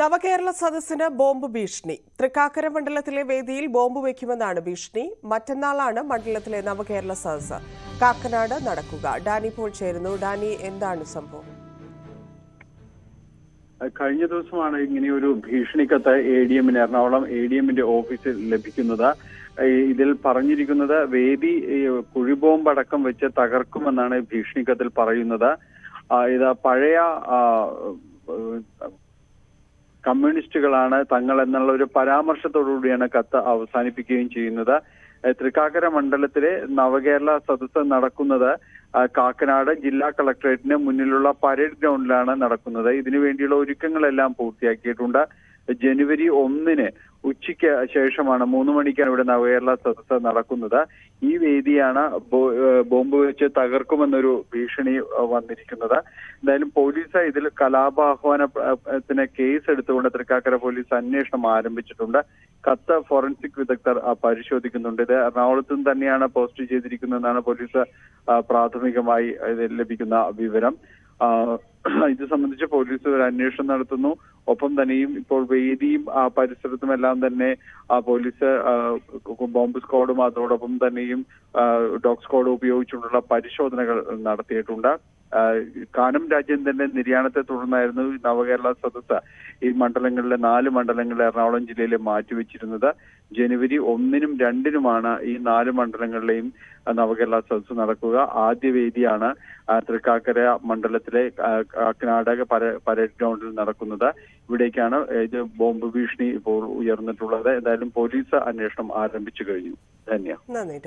നവകേരള സദസ്സിന് ബോംബ് ഭീഷണി. തൃക്കാക്കര മണ്ഡലത്തിലെ വേദിയിൽ ബോംബ് വയ്ക്കുമെന്നാണ് ഭീഷണി. മറ്റന്നാളാണ് മണ്ഡലത്തിലെ നവകേരള സദസ്സ്. കാക്കനാട് നടക്കുക. ഡാനി പോൾ ചേരുന്നു. ഡാനി എന്താണ് സംഭവം? കഴിഞ്ഞ ദിവസമാണ് ഇങ്ങനെ ഒരു ഭീഷണിക്കത്ത് എ ഡി എമ്മിന് എറണാകുളം എ ഡി എമ്മിന്റെ ഓഫീസിൽ ലഭിക്കുന്നത്. ഇതിൽ പറഞ്ഞിരിക്കുന്നത് വേദി കുഴിബോംബ് അടക്കം വെച്ച് തകർക്കുമെന്നാണ് ഭീഷണിക്കത്തിൽ പറയുന്നത്. ഇത് പഴയ കമ്മ്യൂണിസ്റ്റുകളാണ് തങ്ങൾ എന്നുള്ള ഒരു പരാമർശത്തോടുകൂടിയാണ് കത്ത് അവസാനിപ്പിക്കുകയും ചെയ്യുന്നത്. തൃക്കാക്കര മണ്ഡലത്തിലെ നവകേരള സദസ്സ് നടക്കുന്നത് കാക്കനാട് ജില്ലാ കളക്ടറേറ്റിന് മുന്നിലുള്ള പരേഡ് ഗ്രൗണ്ടിലാണ് നടക്കുന്നത്. ഇതിനു വേണ്ടിയുള്ള ഒരുക്കങ്ങളെല്ലാം പൂർത്തിയാക്കിയിട്ടുണ്ട്. ജനുവരി ഒന്നിന് ഉച്ചയ്ക്ക് ശേഷമാണ് മൂന്ന് മണിക്കാണ് ഇവിടെ നവകേരള സദസ് നടക്കുന്നത്. ഈ വേദിയാണ് ബോംബ് വെച്ച് തകർക്കുമെന്നൊരു ഭീഷണി വന്നിരിക്കുന്നത്. എന്തായാലും പോലീസ് ഇതിൽ കലാപാഹ്വാനത്തിന് കേസ് എടുത്തുകൊണ്ട് തൃക്കാക്കര പോലീസ് അന്വേഷണം ആരംഭിച്ചിട്ടുണ്ട്. കത്ത് ഫോറൻസിക് വിദഗ്ധർ പരിശോധിക്കുന്നുണ്ട്. ഇത് എറണാകുളത്തും തന്നെയാണ് പോസ്റ്റ് ചെയ്തിരിക്കുന്നതെന്നാണ് പോലീസ് പ്രാഥമികമായി ലഭിക്കുന്ന വിവരം. ഇത് സംബന്ധിച്ച് പോലീസ് ഒരു അന്വേഷണം നടത്തുന്നു. ഒപ്പം തന്നെയും ഇപ്പോൾ വേദിയും ആ പരിസരത്തും എല്ലാം തന്നെ പോലീസ് ബോംബ് സ്ക്വാഡും അതോടൊപ്പം തന്നെയും ഡോഗ് സ്ക്വാഡ് ഉപയോഗിച്ചുകൊണ്ടുള്ള പരിശോധനകൾ നടത്തിയിട്ടുണ്ട്. കാനം രാജേന്ദ്രന്റെ നിര്യാണത്തെ തുടർന്നായിരുന്നു നവകേരള സദസ്സ് ഈ മണ്ഡലങ്ങളിലെ നാല് മണ്ഡലങ്ങളിൽ എറണാകുളം ജില്ലയിൽ മാറ്റിവെച്ചിരുന്നത്. ജനുവരി ഒന്നിനും രണ്ടിനുമാണ് ഈ നാല് മണ്ഡലങ്ങളിലെയും നവകേരള സദസ് നടക്കുക. ആദ്യ വേദിയാണ് തൃക്കാക്കര മണ്ഡലത്തിലെ കർണാടക പരേഡ് ഗ്രൗണ്ടിൽ നടക്കുന്നത്. ഇവിടേക്കാണ് ഇത് ബോംബ് ഭീഷണി ഇപ്പോൾ ഉയർന്നിട്ടുള്ളത്. എന്തായാലും പോലീസ് അന്വേഷണം ആരംഭിച്ചു കഴിഞ്ഞു. ധന്യ. നന്ദി